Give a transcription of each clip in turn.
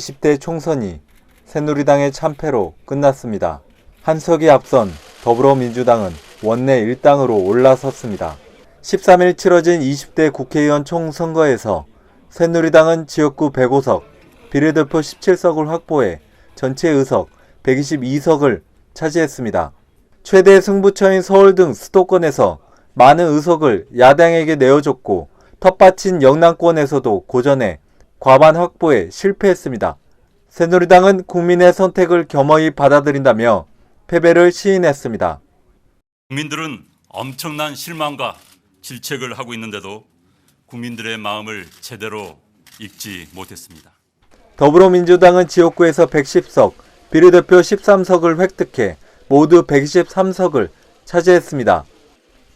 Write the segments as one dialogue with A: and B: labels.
A: 20대 총선이 새누리당의 참패로 끝났습니다. 한석이 앞선 더불어민주당은 원내 1당으로 올라섰습니다. 13일 치러진 20대 국회의원 총선거에서 새누리당은 지역구 105석, 비례대표 17석을 확보해 전체 의석 122석을 차지했습니다. 최대 승부처인 서울 등 수도권에서 많은 의석을 야당에게 내어줬고 텃밭인 영남권에서도 고전해 과반 확보에 실패했습니다. 새누리당은 국민의 선택을 겸허히 받아들인다며 패배를 시인했습니다.
B: 국민들은 엄청난 실망과 질책을 하고 있는데도 국민들의 마음을 제대로 읽지 못했습니다.
A: 더불어민주당은 지역구에서 110석, 비례대표 13석을 획득해 모두 123석을 차지했습니다.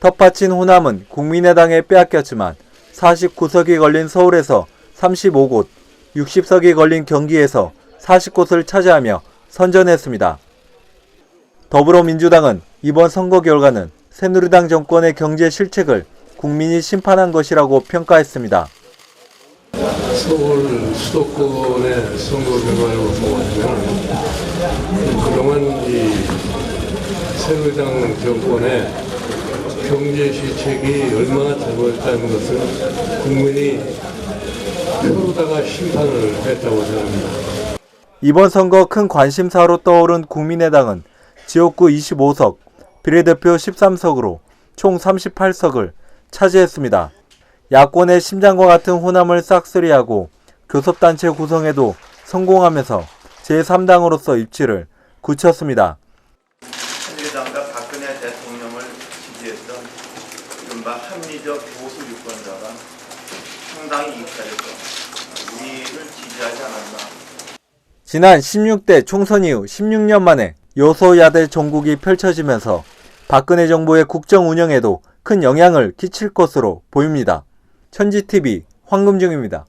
A: 텃밭인 호남은 국민의당에 빼앗겼지만 49석이 걸린 서울에서 35곳, 60석이 걸린 경기에서 40곳을 차지하며 선전했습니다. 더불어민주당은 이번 선거 결과는 새누리당 정권의 경제 실책을 국민이 심판한 것이라고 평가했습니다.
C: 서울 수도권의 선거 결과를 보면 그동안 이 새누리당 정권의 경제 실책이 얼마나 잘못했다는 것을 국민이 표로다가 심판을 했다고 생각합니다.
A: 이번 선거 큰 관심사로 떠오른 국민의당은 지역구 25석, 비례대표 13석으로 총 38석을 차지했습니다. 야권의 심장과 같은 호남을 싹쓸이하고 교섭단체 구성에도 성공하면서 제3당으로서 입지를 굳혔습니다.
D: 새누리당과 박근혜 대통령을 지지했던 이른바 합리적 보수 유권자가 상당히 입찰해서 우리를 지지하지 않았나
A: 지난 16대 총선 이후 16년 만에 여소야대 정국이 펼쳐지면서 박근혜 정부의 국정 운영에도 큰 영향을 끼칠 것으로 보입니다. 천지TV 황금중입니다.